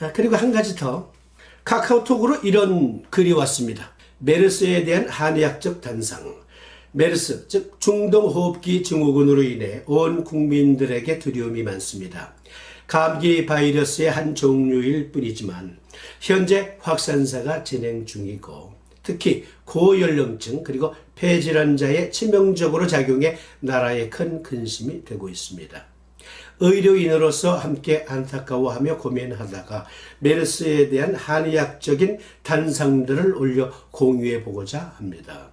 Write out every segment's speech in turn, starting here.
아, 그리고 한 가지 더 카카오톡으로 이런 글이 왔습니다. 메르스에 대한 한의학적 단상. 메르스, 즉 중동호흡기 증후군으로 인해 온 국민들에게 두려움이 많습니다. 감기 바이러스의 한 종류일 뿐이지만 현재 확산사가 진행 중이고 특히 고연령층 그리고 폐질환자에 치명적으로 작용해 나라에 큰 근심이 되고 있습니다. 의료인으로서 함께 안타까워하며 고민하다가 메르스에 대한 한의학적인 단상들을 올려 공유해 보고자 합니다.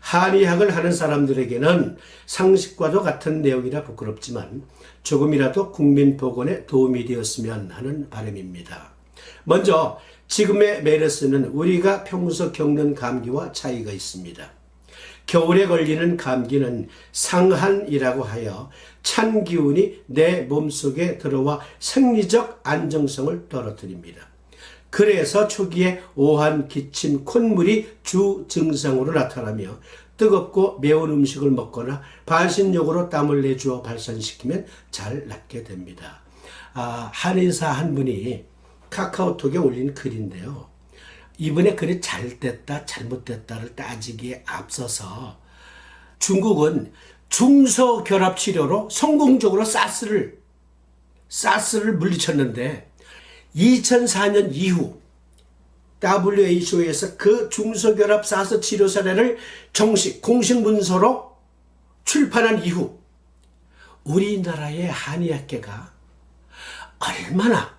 한의학을 하는 사람들에게는 상식과도 같은 내용이라 부끄럽지만 조금이라도 국민 보건에 도움이 되었으면 하는 바람입니다. 먼저 지금의 메르스는 우리가 평소 겪는 감기와 차이가 있습니다. 겨울에 걸리는 감기는 상한이라고 하여 찬 기운이 내 몸속에 들어와 생리적 안정성을 떨어뜨립니다. 그래서 초기에 오한, 기침, 콧물이 주 증상으로 나타나며 뜨겁고 매운 음식을 먹거나 반신욕으로 땀을 내주어 발산시키면 잘 낫게 됩니다. 아, 한의사 한 분이 카카오톡에 올린 글인데요. 이번에 글이 잘 됐다, 잘못됐다를 따지기에 앞서서 중국은 중소결합 치료로 성공적으로 사스를, 사스를 물리쳤는데 2004년 이후 WHO에서 그 중소결합 사스 치료 사례를 정식, 공식 문서로 출판한 이후 우리나라의 한의학계가 얼마나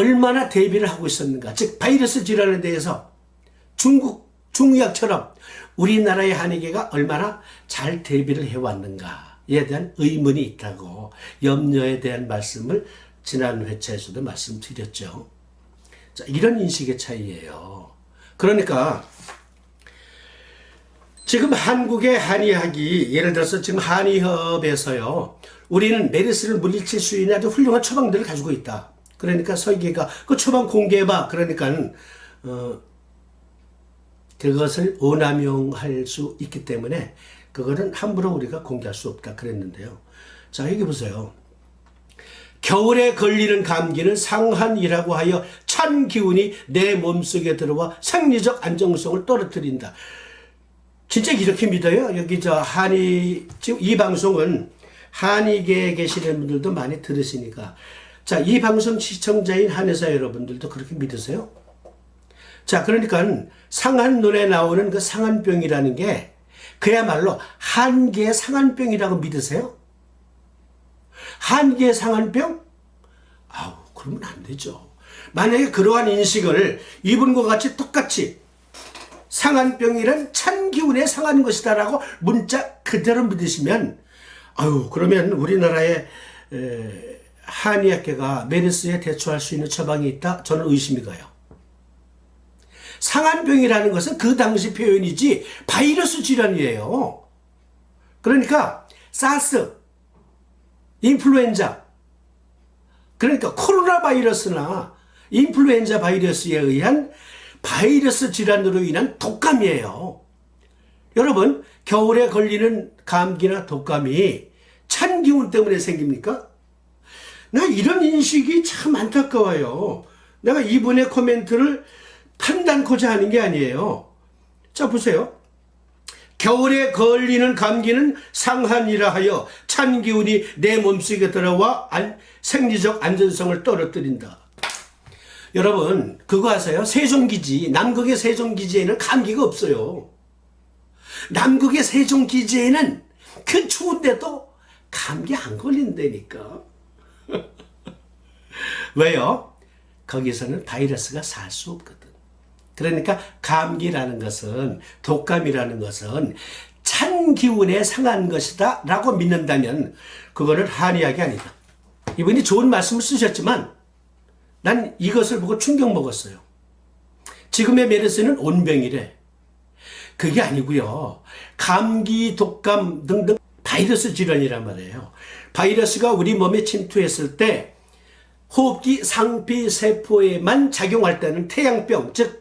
얼마나 대비를 하고 있었는가. 즉 바이러스 질환에 대해서 중국 중의학처럼 우리나라의 한의계가 얼마나 잘 대비를 해왔는가에 대한 의문이 있다고 염려에 대한 말씀을 지난 회차에서도 말씀드렸죠. 자, 이런 인식의 차이예요. 그러니까 지금 한국의 한의학이 예를 들어서 지금 한의협에서요. 우리는 메르스를 물리칠 수 있는 아주 훌륭한 처방들을 가지고 있다. 그러니까 설계가 그 처방 공개해봐. 그러니까 어, 그것을 오남용할 수 있기 때문에 그거는 함부로 우리가 공개할 수 없다 그랬는데요. 자 여기 보세요. 겨울에 걸리는 감기는 상한이라고 하여 찬 기운이 내 몸속에 들어와 생리적 안정성을 떨어뜨린다. 진짜 이렇게 믿어요? 여기 저 한의 지금 이 방송은 한의계에 계시는 분들도 많이 들으시니까 자, 이 방송 시청자인 한의사 여러분들도 그렇게 믿으세요? 자, 그러니까 상한 눈에 나오는 그 상한병이라는 게 그야말로 한계의 상한병이라고 믿으세요? 한계의 상한병? 아우, 그러면 안 되죠. 만약에 그러한 인식을 이분과 같이 똑같이 상한병이란 찬 기운에 상한 것이다라고 문자 그대로 믿으시면 아유 그러면 우리나라의 에, 한의학계가 메르스에 대처할 수 있는 처방이 있다 저는 의심이 가요. 상한병이라는 것은 그 당시 표현이지 바이러스 질환이에요. 그러니까 사스, 인플루엔자, 그러니까 코로나 바이러스나 인플루엔자 바이러스에 의한 바이러스 질환으로 인한 독감이에요. 여러분, 겨울에 걸리는 감기나 독감이 찬 기운 때문에 생깁니까? 나 이런 인식이 참 안타까워요. 내가 이분의 코멘트를 판단코자 하는 게 아니에요. 자, 보세요. 겨울에 걸리는 감기는 상한이라 하여 찬 기운이 내 몸속에 들어와 안, 생리적 안전성을 떨어뜨린다. 여러분, 그거 아세요? 세종기지, 남극의 세종기지에는 감기가 없어요. 남극의 세종기지에는 그 추운데도 감기 안 걸린다니까. 왜요? 거기서는 바이러스가 살 수 없거든. 그러니까 감기라는 것은 독감이라는 것은 찬 기운에 상한 것이다 라고 믿는다면 그거는 한의학이 아니다. 이분이 좋은 말씀을 쓰셨지만 난 이것을 보고 충격 먹었어요. 지금의 메르스는 온병이래. 그게 아니고요. 감기, 독감 등등 바이러스 질환이란 말이에요. 바이러스가 우리 몸에 침투했을 때 호흡기 상피 세포에만 작용할 때는 태양병, 즉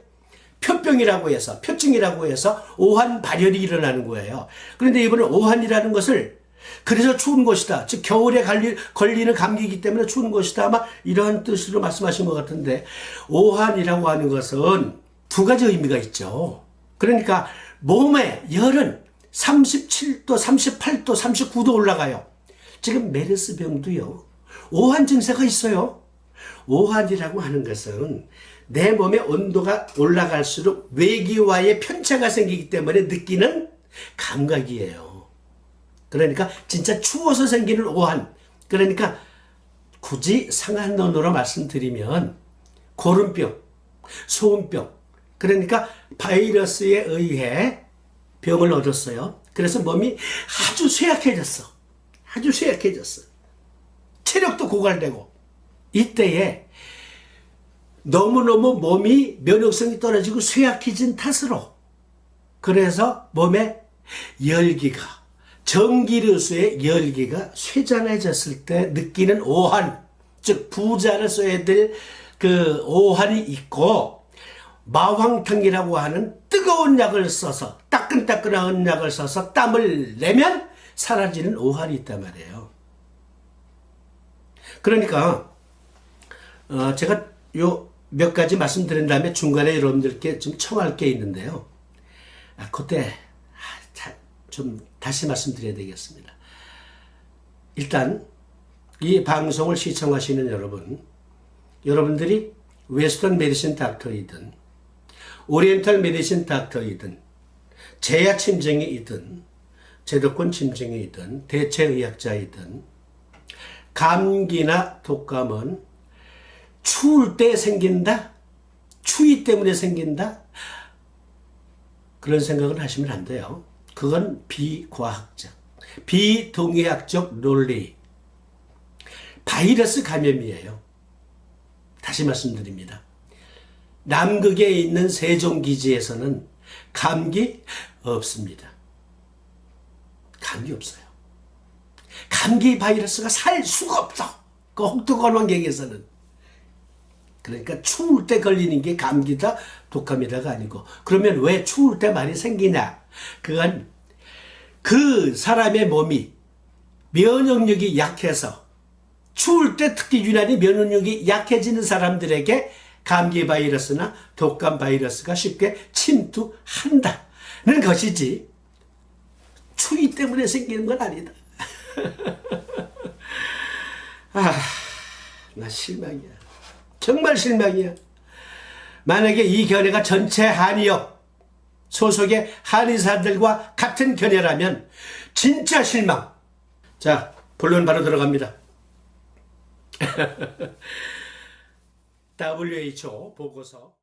표병이라고 해서 표증이라고 해서 오한 발열이 일어나는 거예요. 그런데 이번에 오한이라는 것을 그래서 추운 것이다. 즉 겨울에 걸리, 걸리는 감기이기 때문에 추운 것이다. 아마 이런 뜻으로 말씀하신 것 같은데 오한이라고 하는 것은 두 가지 의미가 있죠. 그러니까 몸의 열은 37도, 38도, 39도 올라가요. 지금 메르스 병도요. 오한 증세가 있어요. 오한이라고 하는 것은 내 몸의 온도가 올라갈수록 외기와의 편차가 생기기 때문에 느끼는 감각이에요. 그러니까 진짜 추워서 생기는 오한. 그러니까 굳이 상한론으로 말씀드리면 고름병, 소음병. 그러니까 바이러스에 의해 병을 얻었어요. 그래서 몸이 아주 쇠약해졌어. 아주 쇠약해졌어. 체력도 고갈되고 이때에 너무너무 몸이 면역성이 떨어지고 쇠약해진 탓으로 그래서 몸에 열기가 전기류수의 열기가 쇠잔해졌을 때 느끼는 오한 즉 부자를 써야 될 그 오한이 있고 마황탕이라고 하는 뜨거운 약을 써서 따끈따끈한 약을 써서 땀을 내면 사라지는 오한이 있단 말이에요. 그러니까 어, 제가 요 몇 가지 말씀드린 다음에 중간에 여러분들께 좀 청할 게 있는데요. 아, 그때 아, 자, 좀 다시 말씀드려야 되겠습니다. 일단 이 방송을 시청하시는 여러분, 여러분들이 웨스턴 메디신 닥터이든 오리엔탈 메디신 닥터이든 제약 침쟁이이든 제도권 침쟁이이든 대체의학자이든 감기나 독감은 추울 때 생긴다? 추위 때문에 생긴다? 그런 생각을 하시면 안 돼요. 그건 비과학적, 비동의학적 논리. 바이러스 감염이에요. 다시 말씀드립니다. 남극에 있는 세종기지에서는 감기 없습니다. 감기 없어요. 감기 바이러스가 살 수가 없어. 그 혹독관광객에서는. 그러니까 추울 때 걸리는 게 감기다, 독감이다가 아니고. 그러면 왜 추울 때 많이 생기냐? 그건 그 사람의 몸이 면역력이 약해서 추울 때 특히 유난히 면역력이 약해지는 사람들에게 감기 바이러스나 독감 바이러스가 쉽게 침투한다는 것이지 추위 때문에 생기는 건 아니다. 아, 나 실망이야. 정말 실망이야. 만약에 이 견해가 전체 한의역 소속의 한의사들과 같은 견해라면 진짜 실망. 자, 본론 바로 들어갑니다. WHO 보고서